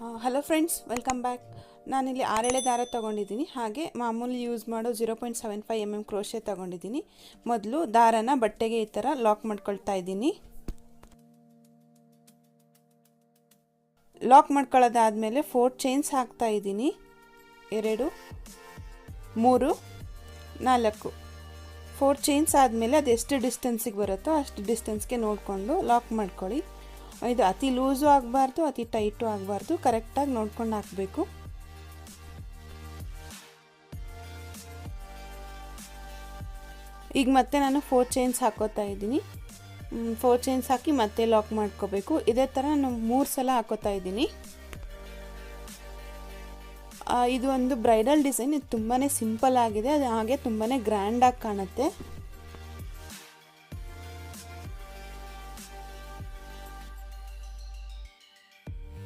Hello friends welcome back ನಾನಿಲ್ಲಿ ಆರೆಳೆ ದಾರ ತೊಗೊಂಡಿದ್ದೀನಿ. ಹಾಗೆ ಮಾಮೂಲಿ ಯೂಸ್ ಮಾಡೋ zero point seven five M M crochet ತೊಗೊಂಡಿದ್ದೀನಿ. ಮೊದಲು ದಾರನ ಬಟ್ಟೆಗೆ ಈ ಥರ ಲಾಕ್ ಮಾಡ್ಕೊಳ್ತಾ ಇದ್ದೀನಿ. ಲಾಕ್ ಮಾಡ್ಕೊಳ್ಳೋದಾದಮೇಲೆ ಫೋರ್ ಚೈನ್ಸ್ ಹಾಕ್ತಾ ಇದ್ದೀನಿ. ಎರಡು, ಮೂರು, ನಾಲ್ಕು. ಫೋರ್ ಚೈನ್ಸ್ ಆದಮೇಲೆ ಅದು ಎಷ್ಟು ಡಿಸ್ಟೆನ್ಸಿಗೆ ಬರುತ್ತೋ ಅಷ್ಟು ಡಿಸ್ಟೆನ್ಸ್ಗೆ ನೋಡಿಕೊಂಡು ಲಾಕ್ ಮಾಡ್ಕೊಳ್ಳಿ. ಇದು ಅತಿ ಲೂಸು ಆಗಬಾರ್ದು, ಅತಿ ಟೈಟು ಆಗಬಾರ್ದು. ಕರೆಕ್ಟಾಗಿ ನೋಡ್ಕೊಂಡು ಹಾಕಬೇಕು. ಈಗ ಮತ್ತೆ ನಾನು ಫೋರ್ ಚೈನ್ಸ್ ಹಾಕೋತಾ ಇದ್ದೀನಿ. ಫೋರ್ ಚೈನ್ಸ್ ಹಾಕಿ ಮತ್ತೆ ಲಾಕ್ ಮಾಡ್ಕೋಬೇಕು. ಇದೇ ಥರ ನಾನು ಮೂರು ಸಲ ಹಾಕೋತಾ ಇದ್ದೀನಿ. ಇದು ಒಂದು ಬ್ರೈಡಲ್ ಡಿಸೈನ್ ಇದು ತುಂಬಾ ಸಿಂಪಲ್ ಆಗಿದೆ. ಅದು ಹಾಗೆ ತುಂಬಾ ಗ್ರ್ಯಾಂಡಾಗಿ ಕಾಣುತ್ತೆ.